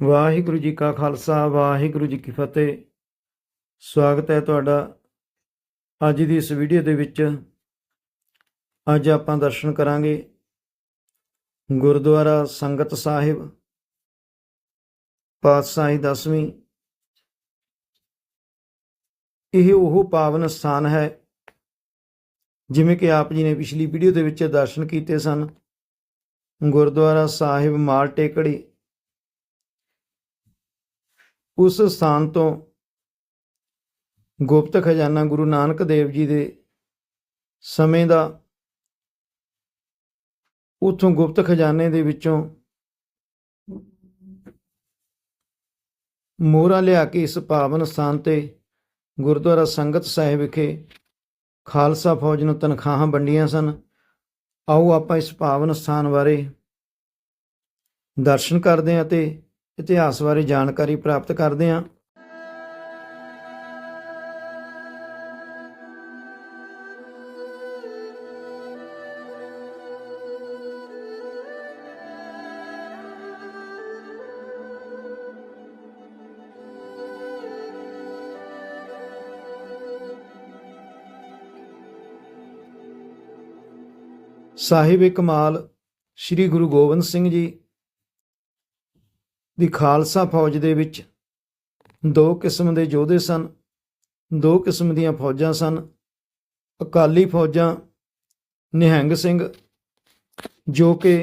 ਵਾਹਿਗੁਰੂ ਜੀ ਕਾ ਖਾਲਸਾ, ਵਾਹਿਗੁਰੂ ਜੀ ਕੀ ਫਤਿਹ। ਸਵਾਗਤ ਹੈ ਤੁਹਾਡਾ ਅੱਜ ਦੀ ਇਸ ਵੀਡੀਓ ਦੇ ਵਿੱਚ। ਅੱਜ ਆਪਾਂ ਦਰਸ਼ਨ ਕਰਾਂਗੇ ਗੁਰਦੁਆਰਾ ਸੰਗਤ ਸਾਹਿਬ, ਪਾਤਸ਼ਾਹੀ ਦਸਵੀਂ। ਇਹ ਉਹ ਪਾਵਨ ਸਥਾਨ ਹੈ ਜਿਵੇਂ ਕਿ ਆਪ ਜੀ ਨੇ ਪਿਛਲੀ ਵੀਡੀਓ ਦੇ ਵਿੱਚ ਦਰਸ਼ਨ ਕੀਤੇ ਸਨ। ਗੁਰਦੁਆਰਾ ਸਾਹਿਬ ਮਾਲ ਟੇਕੜੀ। ਉਸ ਸਥਾਨ ਤੋਂ ਗੁਪਤ ਖਜ਼ਾਨਾ ਗੁਰੂ ਨਾਨਕ ਦੇਵ ਜੀ ਦੇ ਸਮੇਂ ਦਾ ਉਥੋਂ ਗੁਪਤ ਖਜ਼ਾਨੇ ਦੇ ਵਿੱਚੋਂ ਮੋਹਰਾਂ ਲਿਆ ਕੇ ਇਸ ਪਾਵਨ ਸਥਾਨ ਤੇ ਗੁਰਦੁਆਰਾ ਸੰਗਤ ਸਾਹਿਬ ਵਿਖੇ ਖਾਲਸਾ ਫੌਜ ਨੂੰ ਤਨਖਾਹਾਂ ਵੰਡੀਆਂ ਸਨ। ਆਓ ਆਪਾਂ ਇਸ ਪਾਵਨ ਸਥਾਨ ਬਾਰੇ ਦਰਸ਼ਨ ਕਰਦੇ ਹਾਂ ਅਤੇ ਇਤਿਹਾਸ ਬਾਰੇ ਜਾਣਕਾਰੀ ਪ੍ਰਾਪਤ ਕਰਦੇ ਹਾਂ। ਸਾਹਿਬ ਕਮਾਲ ਸ੍ਰੀ ਗੁਰੂ ਗੋਬਿੰਦ ਸਿੰਘ ਜੀ ਦੀ ਖਾਲਸਾ ਫੌਜ ਦੇ ਵਿੱਚ ਦੋ ਕਿਸਮ ਦੇ ਯੋਧੇ ਸਨ, ਦੋ ਕਿਸਮ ਦੀਆਂ ਫੌਜਾਂ ਸਨ, ਅਕਾਲੀ ਫੌਜਾਂ ਨਿਹੰਗ ਸਿੰਘ ਜੋ ਕਿ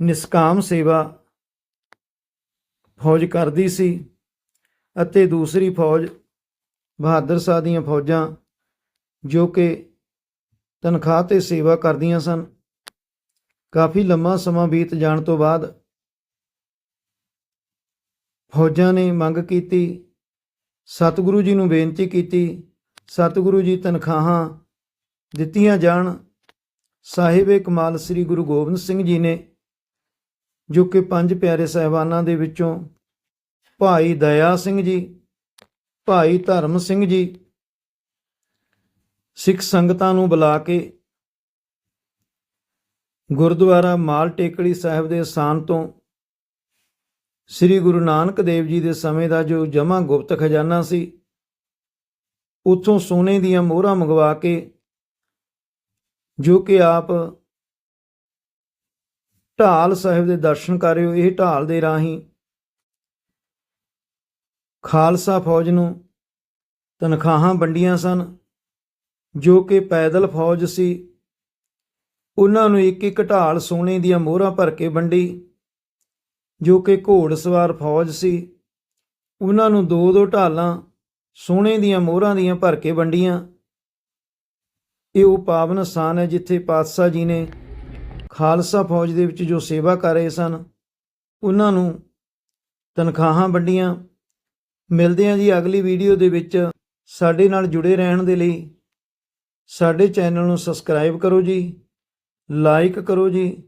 ਨਿਸਕਾਮ ਸੇਵਾ ਫੌਜ ਕਰਦੀ ਸੀ ਅਤੇ ਦੂਸਰੀ ਫੌਜ ਬਹਾਦਰ ਸ਼ਾਹ ਦੀਆਂ ਫੌਜਾਂ ਜੋ ਕਿ ਤਨਖਾਹ ਤੇ ਸੇਵਾ ਕਰਦੀਆਂ ਸਨ। ਕਾਫੀ ਲੰਮਾ ਸਮਾਂ ਬੀਤ ਜਾਣ ਤੋਂ ਬਾਅਦ ਫੌਜਾਂ ਨੇ ਮੰਗ ਕੀਤੀ, ਸਤਿਗੁਰੂ ਜੀ ਨੂੰ ਬੇਨਤੀ ਕੀਤੀ, ਸਤਿਗੁਰੂ ਜੀ ਤਨਖਾਹਾਂ ਦਿੱਤੀਆਂ ਜਾਣ। ਸਾਹਿਬੇ ਕਮਾਲ ਸ੍ਰੀ ਗੁਰੂ ਗੋਬਿੰਦ ਸਿੰਘ ਜੀ ਨੇ, ਜੋ ਕਿ ਪੰਜ ਪਿਆਰੇ ਸਹਿਬਾਨਾਂ ਦੇ ਵਿੱਚੋਂ ਭਾਈ ਦਇਆ ਸਿੰਘ ਜੀ, ਭਾਈ ਧਰਮ ਸਿੰਘ ਜੀ, ਸਿੱਖ ਸੰਗਤਾਂ ਨੂੰ ਬੁਲਾ ਕੇ ਗੁਰਦੁਆਰਾ ਮਾਲ ਟੇਕੜੀ ਸਾਹਿਬ ਦੇ ਸਥਾਨ ਤੋਂ ਸ੍ਰੀ ਗੁਰੂ ਨਾਨਕ ਦੇਵ ਜੀ ਦੇ ਸਮੇਂ ਦਾ ਜੋ ਜਮਾ ਗੁਪਤ ਖਜ਼ਾਨਾ ਸੀ, ਉੱਥੋਂ ਸੋਨੇ ਦੀਆਂ ਮੋਹਰਾਂ ਮੰਗਵਾ ਕੇ, ਜੋ ਕਿ ਆਪ ਢਾਲ ਸਾਹਿਬ ਦੇ ਦਰਸ਼ਨ ਕਰ ਰਹੇ ਹੋ, ਇਹ ਢਾਲ ਦੇ ਰਾਹੀਂ ਖਾਲਸਾ ਫੌਜ ਨੂੰ ਤਨਖਾਹਾਂ ਵੰਡੀਆਂ ਸਨ, ਜੋ ਕਿ ਪੈਦਲ ਫੌਜ ਸੀ। ਉਹਨਾਂ ਨੂੰ ਇੱਕ ਇੱਕ ਢਾਲ ਸੋਨੇ ਦੀਆਂ ਮੋਹਰਾਂ ਭਰ ਕੇ ਵੰਡੀ। ਜੋ ਕਿ ਘੋੜਸਵਾਰ ਫੌਜ ਸੀ, ਉਹਨਾਂ ਨੂੰ ਦੋ ਦੋ ਢਾਲਾਂ ਸੋਨੇ ਦੀਆਂ ਮੋਹਰਾਂ ਦੀਆਂ ਭਰ ਕੇ ਵੰਡੀਆਂ। ਇਹ ਉਹ ਪਾਵਨ ਸਥਾਨ ਹੈ ਜਿੱਥੇ ਪਾਤਸ਼ਾਹ ਜੀ ਨੇ ਖਾਲਸਾ ਫੌਜ ਦੇ ਵਿੱਚ ਜੋ ਸੇਵਾ ਕਰ ਰਹੇ ਸਨ, ਉਹਨਾਂ ਨੂੰ ਤਨਖਾਹਾਂ ਵੰਡੀਆਂ। ਮਿਲਦੇ ਹਾਂ ਜੀ ਅਗਲੀ ਵੀਡੀਓ ਦੇ ਵਿੱਚ ਸਾਡੇ ਨਾਲ ਜੁੜੇ ਰਹਿਣ ਦੇ ਲਈ ਸਾਡੇ ਚੈਨਲ ਨੂੰ ਸਬਸਕ੍ਰਾਈਬ ਕਰੋ ਜੀ, ਲਾਈਕ ਕਰੋ ਜੀ,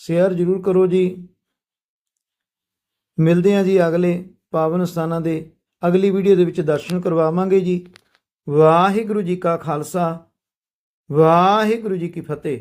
ਸ਼ੇਅਰ ਜ਼ਰੂਰ ਕਰੋ ਜੀ। ਮਿਲਦੇ ਹਾਂ ਜੀ ਅਗਲੇ ਪਾਵਨ ਸਥਾਨਾਂ ਦੇ ਅਗਲੀ ਵੀਡੀਓ ਦੇ ਵਿੱਚ ਦਰਸ਼ਨ ਕਰਵਾਵਾਂਗੇ ਜੀ। ਵਾਹਿਗੁਰੂ ਜੀ ਕਾ ਖਾਲਸਾ, ਵਾਹਿਗੁਰੂ ਜੀ ਕੀ ਫਤਿਹ।